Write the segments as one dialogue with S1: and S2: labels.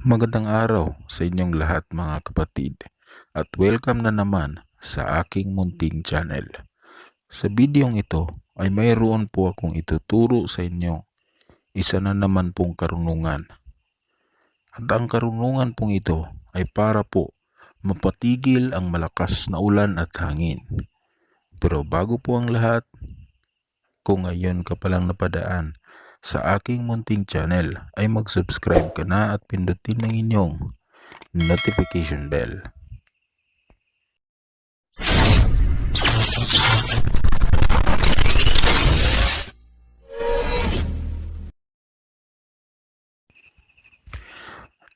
S1: Magandang araw sa inyong lahat mga kapatid at welcome na naman sa aking munting channel. Sa bidyong ito ay mayroon po akong ituturo sa inyo isa na naman pong karunungan. At ang karunungan pong ito ay para po mapatigil ang malakas na ulan at hangin. Pero bago po ang lahat, kung ngayon ka palang napadaan sa aking munting channel ay mag-subscribe ka na at pindutin ng inyong notification bell.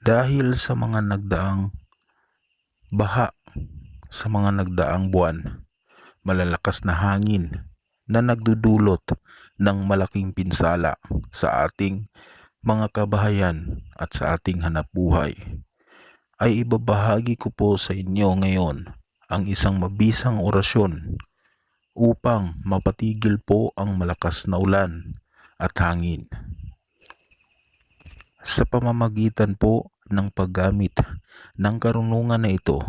S1: Dahil sa mga nagdaang baha sa mga nagdaang buwan, malalakas na hangin na nagdudulot ng malaking pinsala sa ating mga kabahayan at sa ating hanap buhay, ay ibabahagi ko po sa inyo ngayon ang isang mabisang orasyon upang mapatigil po ang malakas na ulan at hangin. Sa pamamagitan po ng paggamit ng karunungan na ito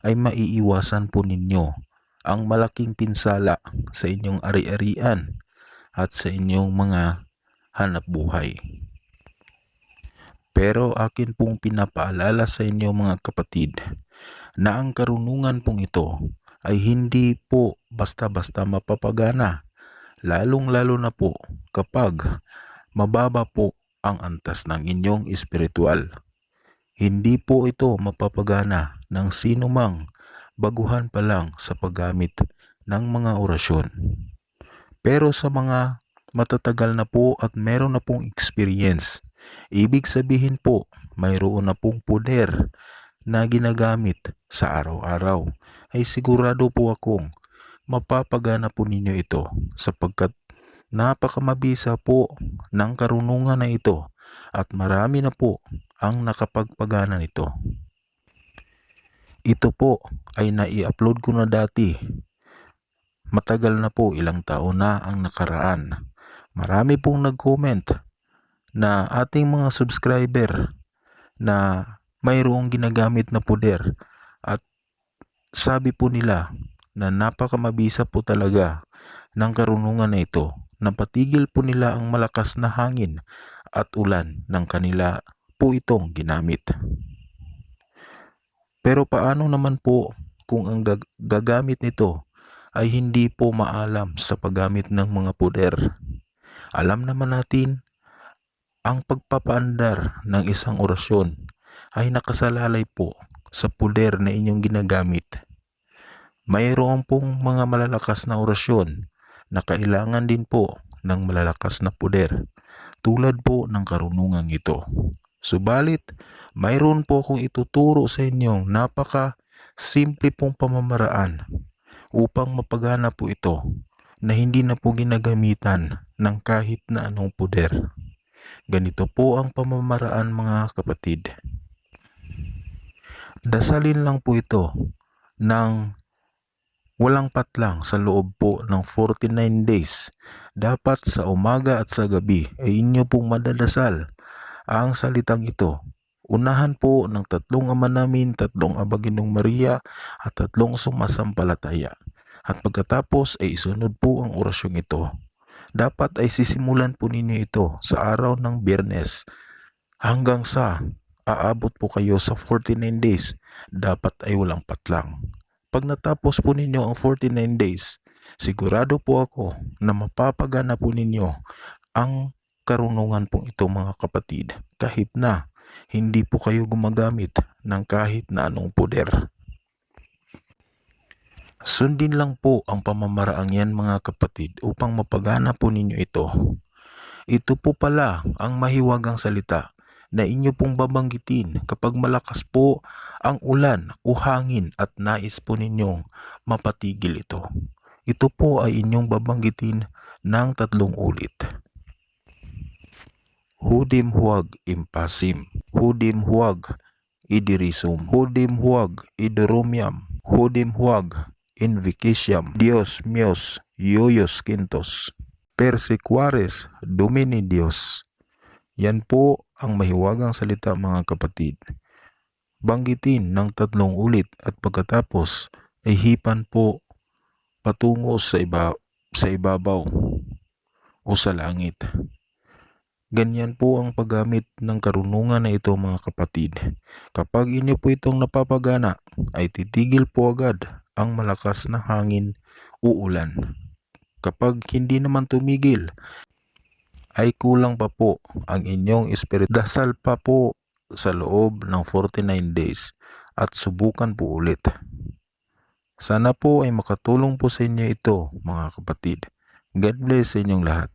S1: ay maiiwasan po ninyo ang malaking pinsala sa inyong ari-arian at sa inyong mga hanap buhay. Pero akin pong pinapaalala sa inyo mga kapatid na ang karunungan pong ito ay hindi po basta-basta mapapagana lalong-lalo na po kapag mababa po ang antas ng inyong espiritual. Hindi po ito mapapagana ng sino mang baguhan pa lang sa paggamit ng mga orasyon. Pero sa mga matatagal na po at meron na pong experience, ibig sabihin po mayroon na pong poder na ginagamit sa araw-araw ay sigurado po akong mapapagana po ninyo ito sapagkat napakamabisa po ng karunungan na ito at marami na po ang nakapagpagana nito. Ito po ay nai-upload ko na dati. Matagal na po, ilang taon na ang nakaraan. Marami pong nag-comment na ating mga subscriber na mayroong ginagamit na puder at sabi po nila na napakamabisa po talaga ng karunungan na ito na patigil po nila ang malakas na hangin at ulan ng kanila po itong ginamit. Pero paano naman po kung ang gag- gagamit nito ay hindi po maalam sa paggamit ng mga puder? Alam naman natin, ang pagpapaandar ng isang orasyon ay nakasalalay po sa puder na inyong ginagamit. Mayroon pong mga malalakas na orasyon na kailangan din po ng malalakas na puder tulad po ng karunungan ito. Subalit, mayroon po akong ituturo sa inyong napaka simple pong pamamaraan upang mapagana po ito na hindi na po ginagamitan ng kahit na anong puder. Ganito po ang pamamaraan mga kapatid. Dasalin lang po ito ng walang patlang sa loob po ng 49 days. Dapat sa umaga at sa gabi ay inyo pong madadasal ang salitang ito Unahan po ng tatlong ama namin, tatlong abaginong Maria at tatlong sumasampalataya. At pagkatapos ay isunod po ang orasyong ito. Dapat ay sisimulan po ninyo ito sa araw ng biyernes hanggang sa aabot po kayo sa 49 days. Dapat ay walang patlang. Pag natapos po ninyo ang 49 days, sigurado po ako na mapapagana po ninyo ang karunungan pong ito mga kapatid kahit na hindi po kayo gumagamit ng kahit na anong poder. Sundin lang po ang pamamaraang yan mga kapatid upang mapagana po ninyo ito. Ito po pala ang mahiwagang salita na inyo pong babanggitin kapag malakas po ang ulan o hangin at nais po ninyong mapatigil ito. Ito po ay inyong babanggitin ng tatlong ulit. Hudim huwag impasim, hudim huwag idirisum, hudim huwag idurumiam, hudim huwag invicisiam, Dios mios, yoyos quintos, persecuares domini Dios, Yan po ang mahiwagang salita mga kapatid. Banggitin ng tatlong ulit at pagkatapos ay hipan po patungo sa, iba, sa ibabaw o sa langit. Ganyan po ang paggamit ng karunungan na ito mga kapatid. Kapag inyo po itong napapagana, ay titigil po agad ang malakas na hangin o ulan. Kapag hindi naman tumigil, ay kulang pa po ang inyong spirit. Dasal pa po sa loob ng 49 days at subukan po ulit. Sana po ay makatulong po sa inyo ito mga kapatid. God bless sa inyong lahat.